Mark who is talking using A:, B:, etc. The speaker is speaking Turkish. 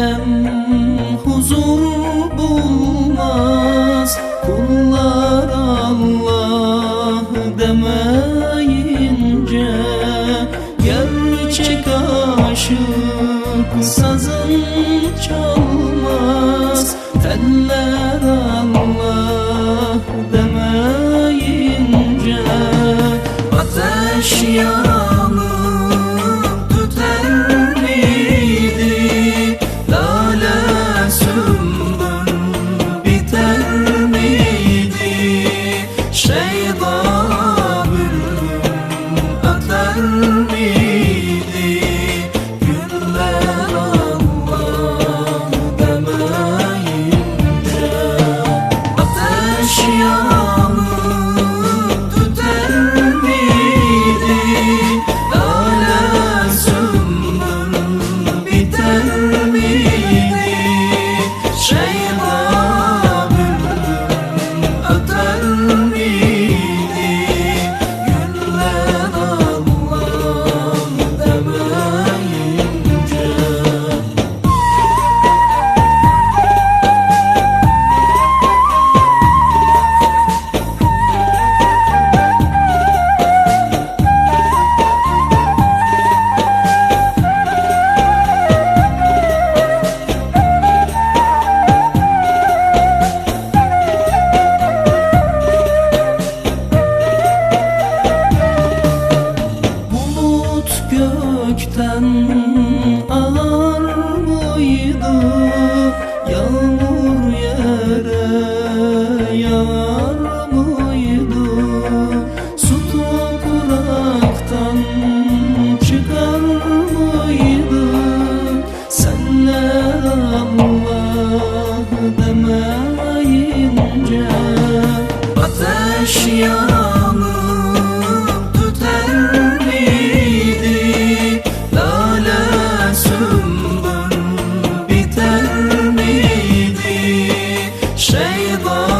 A: alem huzur bulmaz. Kullar Allah demeyince Gerçek aşık sazın çalmaz. Teller Allah demeyince Ateş yanar. ateş yanıp tüter miydi? Lale sümbül biter? Şeytan